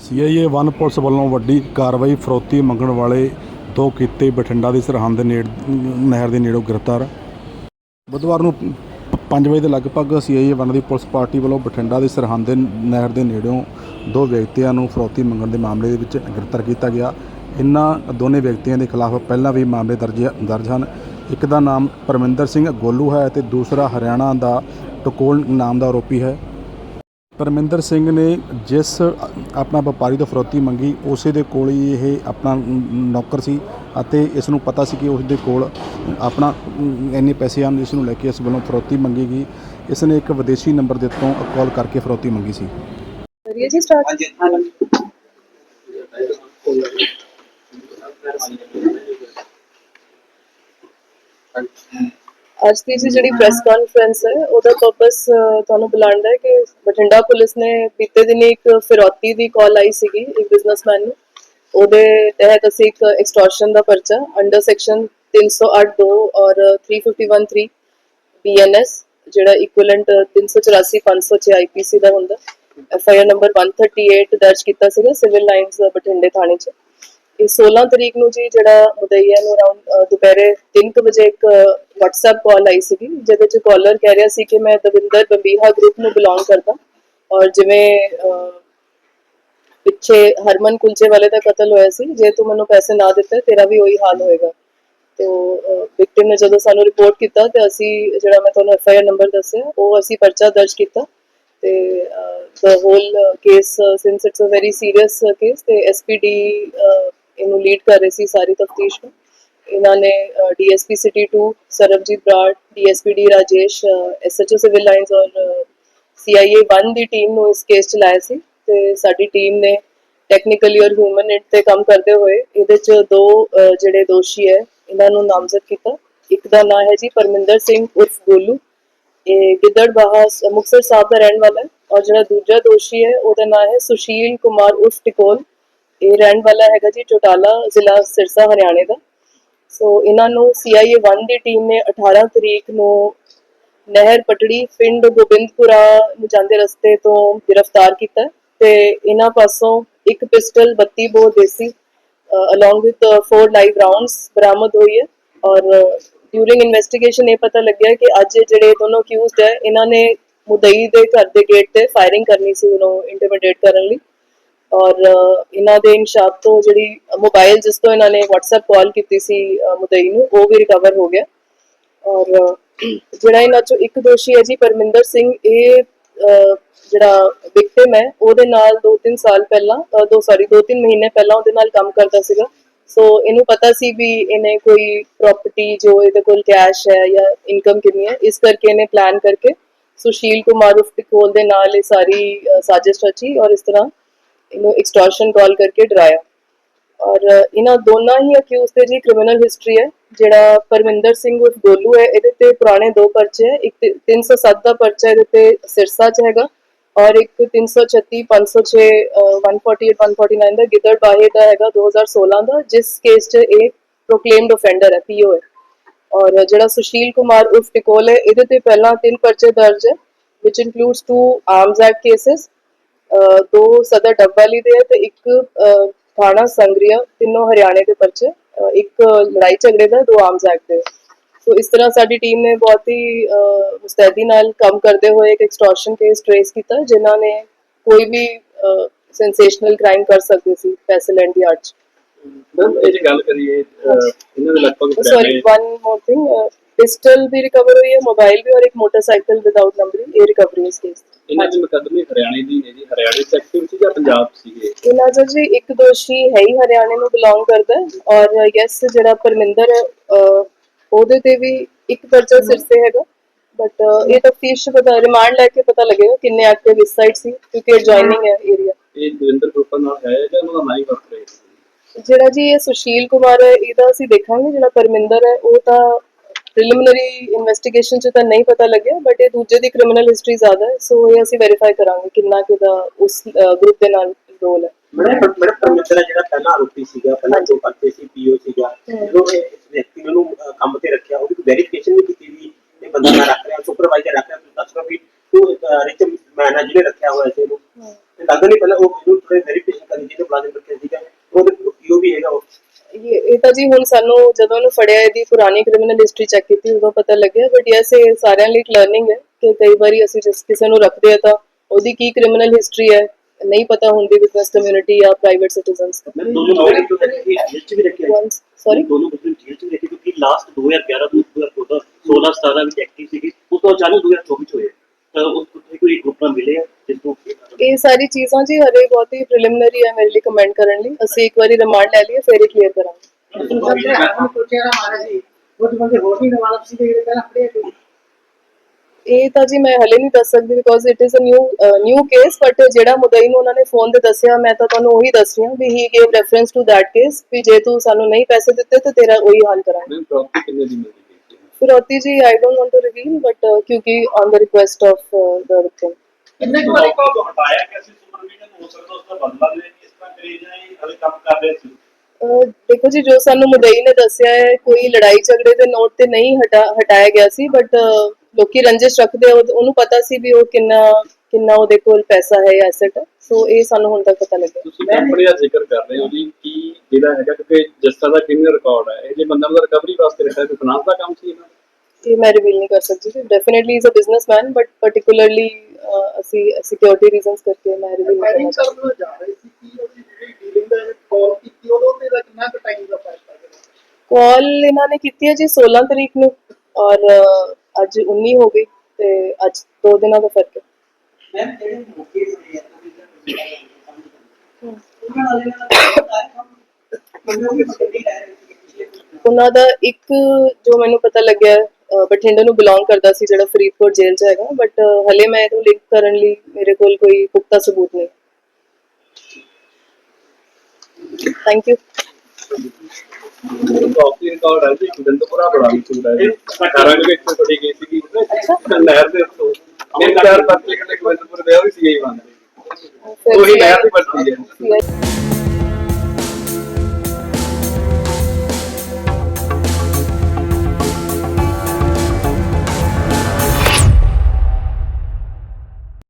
CIA one police ਵੱਲੋਂ ਵੱਡੀ ਕਾਰਵਾਈ ਫਰੋਤੀ ਮੰਗਣ ਵਾਲੇ ਦੋ ਕੀਤੇ ਬਠਿੰਡਾ ਦੀ ਸਰਹੰਦ ਦੇ ਨੇੜ ਨਹਿਰ ਦੇ ਨੇੜੋਂ ਗ੍ਰਿਫਤਾਰ। ਬੁੱਧਵਾਰ ਨੂੰ 5 ਵਜੇ ਦੇ ਲਗਭਗ ਸੀਆਈਏ ਵਨ ਦੀ ਪੁਲਿਸ ਪਾਰਟੀ ਵੱਲੋਂ ਬਠਿੰਡਾ ਦੇ ਸਰਹੰਦ ਦੇ ਨਹਿਰ ਦੇ ਨੇੜਿਓਂ ਦੋ ਵਿਅਕਤੀਆਂ ਨੂੰ ਫਰੋਤੀ ਮੰਗਣ ਦੇ ਮਾਮਲੇ ਦੇ ਵਿੱਚ ਗ੍ਰਿਫਤਾਰ ਕੀਤਾ ਗਿਆ। ਇਨ੍ਹਾਂ ਦੋਨੇ ਵਿਅਕਤੀਆਂ ਦੇ ਖਿਲਾਫ ਪਹਿਲਾਂ ਵੀ ਮਾਮਲੇ ਦਰਜ ਦਰਜ ਹਨ। ਇੱਕ ਦਾ ਨਾਮ ਪਰਮਿੰਦਰ ਸਿੰਘ ਗੋਲੂ ਹੈ ਅਤੇ ਦੂਸਰਾ ਹਰਿਆਣਾ ਦਾ ਟਕੋਲ ਨਾਮ ਦਾ ਆਰੋਪੀ ਹੈ। ਪਰਮਿੰਦਰ ਸਿੰਘ ਨੇ ਜਿਸ ਆਪਣਾ ਵਪਾਰੀ ਤੋਂ ਫਰੋਤੀ ਮੰਗੀ ਉਸੇ ਦੇ ਕੋਲ ਹੀ ਇਹ ਆਪਣਾ ਨੌਕਰ ਸੀ ਅਤੇ ਇਸ ਨੂੰ ਪਤਾ ਸੀ ਕਿ ਉਸ ਦੇ ਕੋਲ ਆਪਣਾ ਇੰਨੇ ਪੈਸੇ ਹਨ ਜਿਸ ਨੂੰ ਲੈ ਕੇ ਇਸ ਵੱਲੋਂ ਫਰੋਤੀ ਮੰਗੀ ਗਈ। ਇਸ ਨੇ ਇੱਕ ਵਿਦੇਸ਼ੀ ਨੰਬਰ ਦੇ ਉੱਤੋਂ ਕਾਲ ਕਰਕੇ ਫਰੋਤੀ ਮੰਗੀ ਸੀ। ਕਰੀਏ ਜੀ ਸਟਾਰਟ ਅੱਜ ਦੀ ਜਿਹੜੀ ਪ੍ਰੈਸ ਕਾਨਫਰੰਸ ਹੈ, ਉਹਦਾ ਪਰਪਸ ਤੁਹਾਨੂੰ ਬੁਲਾਉਣ ਦਾ ਹੈ ਕਿ ਬਠਿੰਡਾ ਪੁਲਿਸ ਨੇ ਬੀਤੇ ਦਿਨੀ ਇੱਕ ਫਿਰੌਤੀ ਦੀ ਕਾਲ ਆਈ ਸੀਗੀ ਇੱਕ ਬਿਜ਼ਨਸਮੈਨ ਨੂੰ। ਉਹਦੇ ਤਹਿਤ ਅਸੀਂ ਇੱਕ ਐਕਸਟੋਰਸ਼ਨ ਦਾ ਪਰਚਾ ਅੰਡਰ ਸੈਕਸ਼ਨ 308 ਔਰ 3513 ਬੀਐਨਐਸ ਜਿਹੜਾ ਇਕੁਇਵਲੈਂਟ 384 506 ਆਈਪੀਸੀ ਦਾ ਹੁੰਦਾ। ਐਫਆਈਆਰ ਨੰਬਰ 138 ਦਰਜ ਕੀਤਾ ਸੀਗਾ ਸਿਵਲ ਲਾਈਨਸ ਬਠਿੰਡੇ ਥਾਣੇ 'ਚ। ਇਹ 16 ਤਰੀਕ ਨੂੰ ਜੀ ਜਿਹੜਾ ਮੁਦਈਆ ਨੂੰ ਅਰਾਊਂਡ ਦੁਪਹਿਰੇ 3:00 ਵਜੇ ਇੱਕ WhatsApp ਕਾਲ ਆਈ ਸੀਗੀ, ਜਿਹਦੇ 'ਚ ਕਾਲਰ ਕਹਿ ਰਿਹਾ ਸੀ ਕਿ ਮੈਂ ਦਵਿੰਦਰ ਬੰਬੀਹਾ ਗਰੁੱਪ ਨੂੰ ਬਿਲੋਂਗ ਕਰਦਾ। ਔਰ ਜਿਵੇਂ ਪਿੱਛੇ ਹਰਮਨ ਕੁਲਚੇ ਵਾਲੇ ਦਾ ਕਤਲ ਹੋਇਆ ਸੀ, ਜੇ ਤੂੰ ਮੈਨੂੰ ਪੈਸੇ ਨਾ ਦਿੱਤੇ, ਤੇਰਾ ਵੀ ਉਹੀ ਹਾਲ ਹੋਏਗਾ। ਤੋ ਵਿਕਟਿਮ ਨੇ ਜਦੋਂ ਸਾਨੂੰ ਰਿਪੋਰਟ ਕੀਤਾ ਤੇ ਅਸੀਂ ਜਿਹੜਾ ਮੈਂ ਤੁਹਾਨੂੰ ਐਫਆਈਆਰ ਨੰਬਰ ਦੱਸਿਆ, ਉਹ ਅਸੀਂ ਪਰਚਾ ਦਰਜ ਕੀਤਾ। ਤੇ the whole case since it's a very serious case ਤੇ ਐਸਪੀਡੀ ਇਹਨੂੰ ਲੀਡ ਕਰ ਰਹੇ ਸੀ ਸਾਰੀ ਤਫਤੀਸ਼ ਨੂੰ। ਇਹਨਾਂ ਨੇ DSP city 2 Sarabjit Brar DSPD Rajesh SHO civil lines ਔਰ ਸੀਆਈਏ 1 ਦੀ ਟੀਮ ਨੂੰ ਇਸ ਕੇਸ ਚ ਲਾਇਆ ਸੀ। ਤੇ ਸਾਡੀ ਟੀਮ ਨੇ ਟੈਕਨੀਕਲੀ ਔਰ ਹਿਊਮਨ ਇਟ ਤੇ ਕੰਮ ਕਰਦੇ ਹੋਏ ਇਹਦੇ ਚ ਦੋ ਜਿਹੜੇ ਦੋਸ਼ੀ ਹੈ, ਇਹਨਾਂ ਨੂੰ ਨਾਮਜ਼ਦ ਕੀਤਾ। ਇੱਕ ਦਾ ਨਾਮ ਹੈ ਜੀ ਪਰਮਿੰਦਰ ਸਿੰਘ ਉਰਫ ਗੋਲੂ। ਇਹ ਗਿੱਦੜਬਾਹਾ ਸ- ਮੁਕਤਸਰ ਸਾਹਿਬ ਦਾ ਰਹਿਣ ਵਾਲਾ ਹੈ। ਔਰ ਜਿਹੜਾ ਦੂਜਾ ਦੋਸ਼ੀ ਹੈ, ਉਹਦਾ ਨਾਮ ਹੈ ਸੁਸ਼ੀਲ ਕੁਮਾਰ ਉਰਫ ਟਿਕੋਲ। ਇਹ ਰਹਿਣ ਵਾਲਾ ਹੈਗਾ ਜੀ ਚੋਟਾਲਾ ਜ਼ਿਲ੍ਹਾ ਸਿਰਸਾ ਹਰਿਆਣੇ ਦਾ। ਸੋ ਇਹਨਾਂ ਨੂੰ ਸੀਆਈਏ 1 ਦੀ ਟੀਮ ਨੇ 18 ਤਰੀਕ ਨੂੰ ਨਹਿਰ ਪਟੜੀ, ਪਿੰਡ ਗੋਬਿੰਦਪੁਰਾ ਨੂੰ ਜਾਂਦੇ ਰਸਤੇ ਤੋਂ ਗ੍ਰਿਫਤਾਰ ਕੀਤਾ ਤੇ ਇਹਨਾਂ ਪਾਸੋਂ ਇੱਕ ਪਿਸਟਲ 32 ਬੋਰ ਦੇਸੀ ਅਲੋਂਗ ਵਿਦ 4 ਲਾਈਵ ਰਾਉਂਡਸ ਬਰਾਮਦ ਹੋਈ ਹੈ। ਔਰ ਡਿਊਰਿੰਗ ਇਨਵੈਸਟੀਗੇਸ਼ਨ ਇਹ ਪਤਾ ਲੱਗਿਆ ਕਿ ਅੱਜ ਜਿਹੜੇ ਦੋਨੋਂ ਅਕਿਊਜ਼ਡ ਹੈ, ਇਹਨਾਂ ਨੇ ਮੁਦਈ ਦੇ ਘਰ ਦੇ ਗੇਟ ਤੇ ਫਾਇਰਿੰਗ ਕਰਨੀ ਸੀ, ਉਹਨੂੰ ਇੰਟੀਮੀਡੇਟ ਕਰਨ ਲਈ। ਔਰ ਇਹਨਾਂ ਦੇ ਇਨਸ਼ਾਪ ਤੋਂ ਜਿਹੜੀ ਮੋਬਾਈਲ ਜਿਸ ਤੋਂ ਇਹਨਾਂ ਨੇ WhatsApp ਕਾਲ ਕੀਤੀ ਸੀ ਮੁਦਈ ਨੂੰ, ਉਹ ਵੀ ਰਿਕਵਰ ਹੋ ਗਿਆ। ਔਰ ਜਿਹੜਾ ਇਹਨਾਂ ਚੋਂ ਇੱਕ ਦੋਸ਼ੀ ਹੈ ਜੀ ਪਰਮਿੰਦਰ ਸਿੰਘ, ਇਹ ਜਿਹੜਾ ਵਿਕਟਿਮ ਹੈ, ਉਹਦੇ ਨਾਲ 2-3 ਸਾਲ ਪਹਿਲਾਂ ਦੋ ਸੌਰੀ 2-3 ਮਹੀਨੇ ਪਹਿਲਾਂ ਉਹਦੇ ਨਾਲ ਕੰਮ ਕਰਦਾ ਸੀਗਾ। ਸੋ, ਇਹਨੂੰ ਪਤਾ ਸੀ ਵੀ ਇਹਨੇ ਕੋਈ ਪ੍ਰਾਪਰਟੀ ਜੋ ਇਹਦੇ ਕੋਲ ਕੈਸ਼ ਹੈ ਜਾਂ ਇਨਕਮ ਕਿੰਨੀ ਹੈ, ਇਸ ਕਰਕੇ ਇਹਨੇ ਪਲਾਨ ਕਰਕੇ ਸੁਸ਼ੀਲ ਕੁਮਾਰ ਉਫ ਦੇ ਨਾਲ ਇਹ ਸਾਰੀ ਸਾਜ਼ਿਸ਼ ਰਚੀ ਔਰ ਇਸ ਤਰ੍ਹਾਂ ਇਹਨੂੰ ਐਕਸਟੋਰਸ਼ਨ ਕਾਲ ਕਰਕੇ ਡਰਾਇਆ ਔਰ ਇਹਨਾਂ ਦੋਨਾਂ ਹੀ ਅਕਿਊਜ਼ ਤੇ ਜੀ ਕ੍ਰਿਮੀਨਲ ਹਿਸਟਰੀ ਹੈ ਜਿਹੜਾ ਪਰਮਿੰਦਰ ਸਿੰਘ ਉਰਫ ਗੋਲੂ ਹੈ ਇਹਦੇ ਤੇ ਪੁਰਾਣੇ ਦੋ ਪਰਚੇ ਹੈ ਇੱਕ 307 ਦਾ ਪਰਚਾ ਇਹਦੇ ਤੇ ਸਿਰਸਾ ਚ ਹੈਗਾ ਔਰ ਇੱਕ 336 506 148 149 ਦਾ ਗਿੱਦੜ ਬਾਹੇ ਦਾ ਹੈਗਾ 2016 ਦਾ ਜਿਸ ਕੇਸ 'ਚ ਇਹ ਪ੍ਰੋਕਲੇਮਡ ਆਫੈਂਡਰ ਹੈ ਪੀਓ ਹੈ ਔਰ ਜਿਹੜਾ ਸੁਸ਼ੀਲ ਕੁਮਾਰ ਉਰਫ ਟਿਕੋਲ ਹੈ ਇਹਦੇ ਤੇ ਪਹਿਲਾਂ ਤਿੰਨ ਪਰਚੇ ਦਰਜ ਹੈ which includes two arms act cases ਦੋ ਸਦਰ ਡੱਬਾਲੀ ਦੇ ਤੇ ਇੱਕ ਥਾਣਾ ਸੰਗਰੀਆ ਤਿੰਨੋਂ ਹਰਿਆਣੇ ਦੇ ਪਰਚੇ ਇੱਕ ਲੜਾਈ ਝਗੜੇ ਦਾ ਦੋ ਆਰਮਸ ਐਕਟ ਦੇ। ਸੋ ਇਸ ਤਰ੍ਹਾਂ ਸਾਡੀ ਟੀਮ ਨੇ ਬਹੁਤ ਹੀ ਮੁਸਤੈਦੀ ਨਾਲ ਕੰਮ ਕਰਦੇ ਹੋਏ ਇੱਕ ਐਕਸਟੋਰਸ਼ਨ ਕੇਸ ਟ੍ਰੇਸ ਕੀਤਾ ਜਿਨ੍ਹਾਂ ਨੇ ਕੋਈ ਵੀ ਸੈਂਸੇਸ਼ਨਲ ਕ੍ਰਾਈਮ ਕਰ ਸਕਦੇ ਸੀ ਪੈਸੇ ਲੈਣ ਦੀ ਚ। ਮੈਮ ਇਹ ਜੇ ਗੱਲ ਕਰੀਏ ਇਹਨਾਂ ਦੇ ਲਗਭਗ sorry one more thing pistol ਵੀ ਰਿਕਵਰ ਹੋਈ ਹੈ ਮੋਬਾਈਲ ਵੀ ਔਰ ਇੱਕ ਮੋਟਰਸਾਈਕਲ ਵਿਦਆਊਟ ਨੰਬਰਿੰਗ ਇਹ ਰਿਕਵਰੀ ਇਸ ਕੇਸ ਇਹਨਾਂ ਦੇ ਮੁਕੱਦਮੇ ਹਰਿਆਣੇ ਦੀ ਨੇ ਜੀ ਹਰਿਆਣੇ ਚ ਐਕਟਿਵ ਸੀ ਜਾਂ ਪੰਜਾਬ ਸੀਗੇ? ਇਹਨਾਂ ਚੋਂ ਜੀ ਇੱਕ ਦੋਸ਼ੀ ਹੈ ਹੀ ਹਰਿਆਣੇ ਨੂੰ ਬਿਲੋਂਗ ਕਰਦਾ ਔਰ ਯੈਸ ਜਿਹੜਾ ਪਰਮਿੰਦਰ ਹੈ ਉਹਦੇ ਤੇ ਵੀ ਇੱਕ ਪਰਚਾ ਸਿਰ ਤੇ ਹੈਗਾ। ਬਟ ਇਹ ਤਫਤੀਸ਼ ਪਤਾ ਰਿਮਾਂਡ ਲੈ ਕੇ ਪਤਾ ਲੱਗੇਗਾ ਕਿੰਨੇ ਐਕਟਿਵ ਇਸ ਸਾਈਡ ਸੀ ਕਿਉਂਕਿ ਐਡਜੋਇਨਿੰਗ ਹੈ ਏਰੀਆ ਇਹ ਦਵਿੰਦਰ ਗਰੁੱਪ ਨਾਲ ਹੈ ਜਾਂ ਉਹਨਾਂ ਦਾ ਨਾ ਹੀ ਵਰਤ ਰਹੇ ਜਿਹੜਾ ਜੀ ਇਹ ਸੁਸ਼ੀਲ ਕੁਮਾਰ ਹੈ ਇਹਦਾ ਅਸੀਂ ਦੇਖਾਂਗੇ ਜਿਹੜਾ ਪਰਮਿੰਦਰ ਹੈ ਉਹ ਤਾਂ ਪ੍ਰੀਲਿਮਿਨਰੀ ਇਨਵੈਸਟੀਗੇਸ਼ਨ ਚ ਤਾਂ ਨਹੀਂ ਪਤਾ ਲੱਗਿਆ ਬਟ ਇਹ ਦੂਜੇ ਦੀ ਕ੍ਰਿਮੀਨਲ ਹਿਸਟਰੀ ਜ਼ਿਆਦਾ ਹੈ ਸੋ ਇਹ ਅਸੀਂ ਵੈਰੀਫਾਈ ਕਰਾਂਗੇ ਕਿੰਨਾ ਕਿਦਾ ਉਸ ਗਰੁੱਪ ਦੇ ਨਾਲ ਰੋਲ ਹੈ। ਮੈਡਮ ਮੈਡਮ ਪਰਮੇਸ਼ਰ ਜਿਹੜਾ ਪਹਿਲਾ ਆਰੋਪੀ ਸੀਗਾ ਪਹਿਲਾਂ ਜੋ ਪਰਚੇ ਸੀ ਪੀਓ ਸੀਗਾ। ਜਦੋਂ ਇਹ ਇਸ ਵਿਅਕਤੀ ਨੂੰ ਕੰਮ ਤੇ ਰੱਖਿਆ ਉਹਦੀ ਵੈਰੀਫਿਕੇਸ਼ਨ ਵੀ ਕੀਤੀ ਵੀ ਇਹ ਬੰਦਾ ਮੈਂ ਰੱਖ ਰਿਹਾ ਸੁਪਰਵਾਈਜ਼ਰ ਰੱਖ ਰਿਹਾ ਤੁਸੀਂ ਦੱਸ ਦਿਓ ਵੀ ਤੂੰ ਰਿਚ ਮੈਨ ਆ ਜਿਹਨੇ ਰੱਖਿਆ ਹੋਇਆ ਸੀ ਇਹਨੂੰ ਤੇ ਦੱਸਦੇ ਨਹੀਂ ਪਹਿਲਾਂ ਉਹ ਜ਼ਰੂਰ ਥੋੜੇ ਵੈਰੀਫਿਕੇਸ਼ਨ ਕਰਨੀ ਜਿਹਦੇ ਮੁਲਾਜ਼ਮ ਰੱਖਿਆ ਸੀਗਾ ਉਹਦੇ ਪੀਓ ਵੀ ਹੈਗਾ ਉਹ ਇਹ ਇਹ ਤਾਂ ਜੀ ਹੁਣ ਸਾਨੂੰ ਜਦੋਂ ਉਹਨੂੰ ਫੜਿਆ ਇਹਦੀ ਪੁਰਾਣੀ ਕ੍ਰਿਮੀਨਲ ਹਿਸਟਰੀ ਚੈੱਕ ਕੀਤੀ ਉਦੋਂ ਪਤਾ ਲੱਗਿਆ ਬਟ ਯੈਸ ਇਹ ਸਾਰਿਆਂ ਲਈ ਇੱਕ ਲਰਨਿੰਗ ਹੈ ਕਿ ਕਈ ਵਾਰੀ ਅਸੀਂ ਜਿਸ ਕਿਸੇ ਨੂੰ ਰੱਖਦੇ ਆ ਤਾਂ ਉਹਦੀ ਕੀ ਕ੍ਰਿਮੀਨਲ ਹਿਸਟਰੀ ਹੈ ਨਹੀਂ ਪਤਾ ਹੁੰਦੀ ਬਿਜ਼ਨਸ ਕਮਿਊਨਿਟੀ ਜਾਂ ਪ੍ਰਾਈਵੇਟ ਸਿਟੀਜ਼ਨਸ ਮੈਂ ਦੋਨੋਂ ਮੁਲਾਜ਼ਮ ਤੋਂ ਜੇਲ੍ਹ ਚ ਵੀ ਰੱਖਿਆ ਸੌਰੀ ਦੋਨੋਂ ਮੁਸਲਿਮ ਜੇਲ੍ਹ ਚ ਵੀ ਰੱਖੇ ਕਿਉਂਕਿ ਲਾਸਟ 2011 ਤੋਂ 2014 16 17 ਵਿੱਚ ਐਕਟਿਵ ਸੀਗੀ। ਉਸ ਤੋਂ ਅਚਾਨਕ 2024 ਚ ਹੋਏ ਤਾਂ ਉਸ ਤੋਂ ਕੋਈ ਗਰੁੱਪ ਨਾਲ ਮਿਲੇ ਜਿਸ ਤੋਂ ਇਹ ਸਾਰੀ ਚੀਜ਼ਾਂ ਜੀ ਹਰੇ ਬਹੁਤ ਹੀ ਪ੍ਰੀਲਿਮਿਨਰੀ ਹੈ ਮੇਰੇ ਲਈ ਕਮੈਂਟ ਕਰਨ ਲਈ। ਅਸੀਂ ਇੱਕ ਵਾਰੀ ਰਿਮਾਂਡ ਲੈ ਲਈਏ ਫਿਰ ਇਹ ਕਲੀਅਰ ਕਰਾਂਗੇ। ਇਹ ਤਾਂ ਜੀ ਮੈਂ ਹਲੇ ਨਹੀਂ ਦੱਸ ਸਕਦੀ because it is a new new case but ਜਿਹੜਾ ਮੁਦਈ ਨੂੰ ਉਹਨਾਂ ਨੇ ਫੋਨ ਤੇ ਦੱਸਿਆ ਮੈਂ ਤਾਂ ਤੁਹਾਨੂੰ ਉਹੀ ਦੱਸ ਰਹੀ ਹਾਂ ਵੀ he gave reference to that case ਵੀ ਜੇ ਤੂੰ ਸਾਨੂੰ ਨਹੀਂ ਪੈਸੇ ਦਿੱਤੇ ਤਾਂ ਤੇਰਾ ਉਹੀ ਹਾਲ ਕਰਾਂਗੇ। ਦੀ ਫਿਰੌਤੀ ਜੀ I don't want to reveal but ਕਿਉਂਕਿ on the request of the victim ਕਿੰਨੇ ਕੁ ਵਾਰੀ ਕੋ ਹਟਾਇਆ ਕਿ ਅਸੀਂ ਸੁਪਰਵੀਜ਼ਨ ਹੋ? ਸਕਦਾ ਉਸ ਦਾ ਬਦਲਾ ਲੈਣ ਇਸ ਤਰ੍ਹਾਂ ਕਰੀ ਜਾਏ ਹਲੇ ਕੰਮ ਕਰ ਰਹੇ ਸੀ। ਦੇਖੋ ਜੀ ਜੋ ਸਾਨੂੰ ਮੁਦਈ ਨੇ ਦੱਸਿਆ ਹੈ ਕੋਈ ਲੜਾਈ ਝਗੜੇ ਦੇ ਨੋਟ ਤੇ ਨਹੀਂ ਹਟਾ ਹਟਾਇਆ ਗਿਆ ਸੀ ਬਟ ਲੋਕੀ ਰੰਜਿਸ਼ ਰੱਖਦੇ ਆ, ਉਹ- ਉਹਨੂੰ ਪਤਾ ਸੀ ਵੀ ਉਹ ਕਿੰਨਾ ਕਿੰਨਾ ਉਹਦੇ ਕੋਲ ਪੈਸਾ ਹੈ ਐਸੈਟ ਸੋ ਇਹ ਸਾਨੂੰ ਹੁਣ ਤੱਕ ਪਤਾ ਲੱਗਿਆ। ਤੁਸੀਂ ਕੰਪਨੀ ਦਾ ਜ਼ਿਕਰ ਕਰ ਰਹੇ ਹੋ ਜੀ ਕੀ ਜਿਹੜਾ ਹੈਗਾ ਕਿਉਂਕਿ ਜਿਸ ਤਰ੍ਹਾਂ ਦਾ ਕ੍ਰਿਮੀਨਲ ਰਿਕਾਰਡ ਹੈ ਇਹ ਜੇ ਬੰਦਾ ਦਾ ਰਿਕਵਰੀ ਵਾਸਤੇ ਰੱਖਿਆ ਤੇ ਫਾਈਨਾਂਸ ਦਾ ਕੰਮ ਸੀ ਇਹਨਾਂ ਦਾ? ਇਹ ਮੈਂ ਰਿਵੀਲ ਨਹੀਂ ਕਰ ਸਕਦੀ ਜੀ। Definitely is a businessman but particularly ਅਸੀਂ ਸਿਕਿਉਰਿਟੀ ਰੀਜ਼ਨਸ ਕਰਕੇ ਮੈਂ ਰਿਵੀਲ ਨਹੀਂ ਕਰਨਾ ਨੂੰ ਜਾ ਰਹੇ ਸੀ ਕਿ ਉਹਦੀ ਜਿਹੜੀ ਡੀਲਿੰਗ ਦਾ ਕਾਲ ਕੀਤੀ ਉਦੋਂ ਤੇ ਦਾ ਕਿੰਨਾ ਕੁ ਟਾਈਮ ਦਾ ਫੈਸਲਾ ਜਿਹੜਾ ਕਾਲ ਇਹਨਾਂ ਨੇ ਕੀਤੀ ਹੈ ਜੀ 16 ਤਰੀਕ ਨੂੰ ਔਰ ਅੱਜ 19 ਹੋ ਗਈ ਤੇ ਅੱਜ 2 ਦਿਨਾਂ ਦਾ ਫ਼ਰਕ ਹੈ। ਮੈਮ ਜਿਹੜੇ ਮੌਕੇ ਹੋਏ ਆ ਉਹਨਾਂ ਨਾਲ ਇਹਨਾਂ ਦਾ ਉਹਨਾਂ ਇੱਕ ਜੋ ਮੈਨੂੰ ਪਤਾ ਲੱਗਿਆ ਬਠਿੰਡਾ ਨੂੰ ਬਿਲੋਂਗ ਕਰਦਾ ਸੀ ਜਿਹੜਾ ਫਰੀਦਕੋਟ ਜੇਲ੍ਹ 'ਚ ਹੈਗਾ ਬਟ ਹਲੇ ਮੈਂ ਇਹਨੂੰ ਲਿੰਕ ਕਰਨ ਲਈ ਮੇਰੇ ਕੋਲ ਕੋਈ ਪੁਖਤਾ ਸਬੂਤ ਨਹੀਂ। ਥੈਂਕ ਯੂ ਪ੍ਰੋਪਰਟੀ ਰਿਕਾਰਡ ਹੈ ਜੀ ਗੰਦਪੁਰਾ ਬੜਾ ਮਸ਼ਹੂਰ ਹੈ ਜੀ ਕਾਰਨ ਵਿੱਚ ਤੁਹਾਡੀ ਗਈ ਸੀਗੀ ਨਹਿਰ ਦੇ ਉੱਤੋਂ। ਤਿੰਨ ਚਾਰ ਬੱਚੇ ਕਿਤੇ ਗੋਬਿੰਦਪੁਰ ਦੇ ਉਹ ਵੀ ਸੀਗੇ ਹੀ। ਬੰਦੇ ਉਹੀ ਨਹਿਰ ਦੀ ਬਸਤੀ ਹੈ।